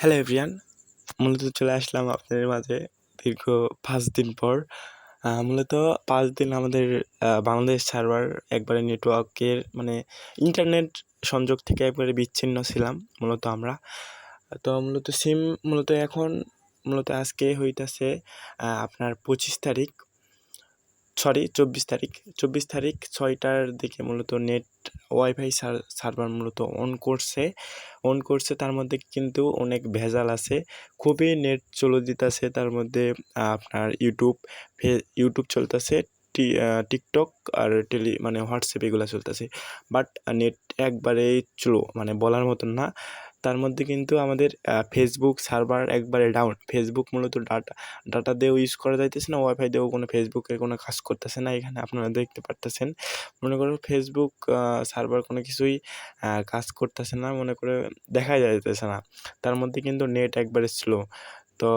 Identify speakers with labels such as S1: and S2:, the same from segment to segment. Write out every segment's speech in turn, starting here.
S1: Hello everyone মূলত চলে আসলাম আপনাদের মাঝে দীর্ঘ পাঁচ দিন পর। মূলত পাঁচ দিন আমাদের বাংলাদেশ সার্ভার একবারে নেটওয়ার্কের মানে ইন্টারনেট সংযোগ থেকে একবারে বিচ্ছিন্ন ছিলাম, মূলত আমরা। তো মূলত সিম মূলত এখন, মূলত আজকে হইতাছে আপনার পঁচিশ তারিখ। সরি চব্বিশ তারিখ। চব্বিশ তারিখ ছয়টার দিকে মূলত নেট ওয়াইফাই সার্ভার মূলত অন করছে। অন করছে, তার মধ্যে কিন্তু অনেক ভেজাল আছে। খুবই নেট চলে দিতেছে তার মধ্যে আপনার ইউটিউব ইউটিউব চলতেছে টিকটক আর টেলি মানে হোয়াটসঅ্যাপ এগুলো চলতেছে। বাট নেট একবারেই চলো মানে বলার মতন না। তার মধ্যে কিন্তু আমাদের ফেসবুক সার্ভার একবারে ডাউন ফেসবুক মূলত ডাটা ডাটা দিয়েও ইউজ করা যাইতেছে না ওয়াইফাই দিয়েও কোনো ফেসবুকের কোনো কাজ করতেছে না এখানে, আপনারা দেখতে পারতেছেন। মনে করো ফেসবুক সার্ভার কোনো কিছুই কাজ করতেছে না, মনে করে দেখা যাইতেছে না। তার মধ্যে কিন্তু নেট একবারে স্লো তো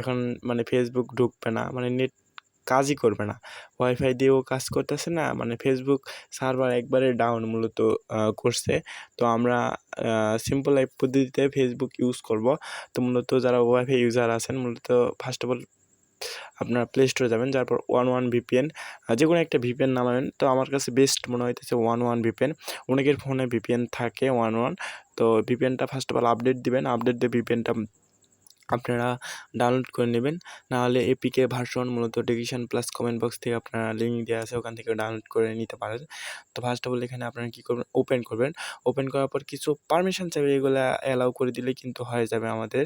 S1: এখন মানে ফেসবুক ঢুকবে না মানে নেট কাজই করবে না। ওয়াইফাই দিয়েও কাজ করতেছে না মানে ফেসবুক সার্ভার একবারে ডাউন মূলত করছে। তো আমরা সিম্পল লাইফ পদ্ধতিতে ফেসবুক ইউজ করব। তো মূলত যারা ওয়াইফাই ইউজার আছেন, মূলত ফার্স্ট অফ অল আপনারা প্লে স্টোরে যাবেন যারপর ওয়ান ওয়ান ভিপিএন যে কোনো একটা ভিপিএন নামাবেন। তো আমার কাছে বেস্ট মনে হইতেছে ওয়ান ওয়ান ভিপিএন অনেকের ফোনে ভিপিএন থাকে ওয়ান ওয়ান তো ভিপিএনটা ফার্স্ট অফ অল আপডেট দিবেন। আপডেট দিয়ে ভিপিএনটা আপনারা ডাউনলোড করে নেবেন। নাহলে এপিকে ভার্সন মূলত ডিভিশন প্লাস কমেন্ট বক্স থেকে আপনারা লিঙ্ক দেওয়া আছে, ওখান থেকে ডাউনলোড করে নিতে পারেন। তো ফার্স্ট অফ অল এখানে আপনারা কী করবেন? ওপেন করবেন। ওপেন করার পর কিছু পারমিশন চাইবে, এগুলো অ্যালাউ করে দিলে কিন্তু হয়ে যাবে আমাদের।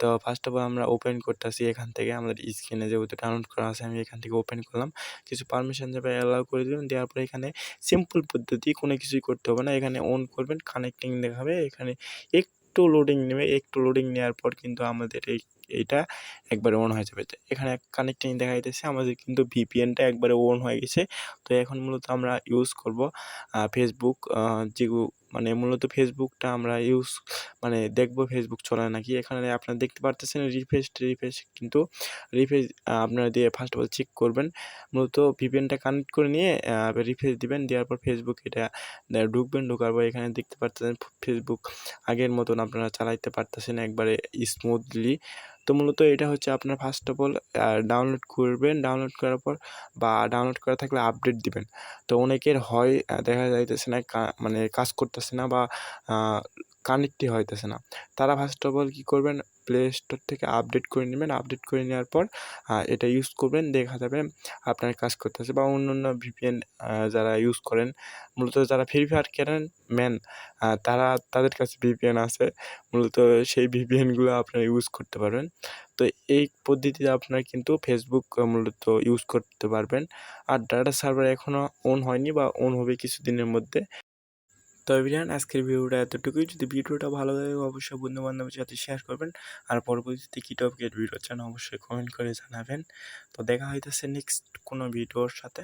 S1: তো ফার্স্ট অফ অল আমরা ওপেন করতেছি এখান থেকে, আমাদের স্ক্রিনে যেহেতু ডাউনলোড করা আছে, আমি এখান থেকে ওপেন করলাম। কিছু পারমিশন যাবে অ্যালাউ করে দিবেন। দেওয়ার পরে এখানে সিম্পল পদ্ধতি, কোনো কিছুই করতে হবে না। এখানে অন করবেন কানেক্টিং দেখাবে। এখানে একটু লোডিং নেবে, একটু লোডিং নেওয়ার পর কিন্তু আমাদের এই, এইটা একবারে অন হয়ে যাবে। তো এখানে কানেক্টিং দেখা যাইতেছে, আমাদের কিন্তু ভিপিএনটা একবারে অন হয়ে গেছে। তো এখন মূলত আমরা ইউজ করব ফেসবুক যেগুলো মানে মূলত ফেসবুকটা আমরা ইউজ মানে দেখব ফেসবুক চলে নাকি। এখানে আপনারা দেখতে পারতেছেন রিফ্রেশ রিফ্রেশ কিন্তু রিফ্রেশ আপনারা দিয়ে ফার্স্ট অফ অল চেক করবেন। মূলত ভিপিএনটা কানেক্ট করে নিয়ে রিফ্রেশ দিবেন। দেওয়ার পর ফেসবুক এটা ঢুকবেন, ঢোকার পর এখানে দেখতে পারতেছেন ফেসবুক আগের মতন আপনারা চালাইতে পারতেছেন একবারে স্মুথলি তো মূলত এটা হচ্ছে আপনার ফার্স্ট অফ অল ডাউনলোড করবেন। ডাউনলোড করার পর বা ডাউনলোড করা থাকলে আপডেট দিবেন। তো অনেকের হয় দেখা যাইতেছে না মানে কাজ করতেছে না বা কানেক্টই হইতেছে না। তারা ফার্স্ট অফ অল কী করবেন প্লে স্টোর থেকে আপডেট করে নেবেন। আপডেট করে নেওয়ার পর এটা ইউজ করবেন, দেখা যাবে আপনার কাজ করতেছে বা অন্য অন্য ভিপিএন যারা ইউজ করেন, মূলত যারা ফ্রি ফায়ার খেলেন ম্যান তারা তাদের কাছে ভিপিএন আছে। মূলত সেই ভিপিএনগুলো আপনারা ইউজ করতে পারবেন। তো এই পদ্ধতিতে আপনারা কিন্তু ফেসবুক মূলত ইউজ করতে পারবেন। আর ডাটা সার্ভার এখনও অন হয়নি বা অন হবে কিছুদিনের মধ্যে। তো বিরিয়ান আজকের ভিডিওটা এতটুকুই। যদি ভিডিওটা ভালো লাগে, অবশ্যই বন্ধু বান্ধবের সাথে শেয়ার করবেন। আর পরবর্তীতে কী টপিকের ভিডিও চান অবশ্যই কমেন্ট করে জানাবেন। তো দেখা হইতেছে নেক্সট কোনো ভিডিওর সাথে।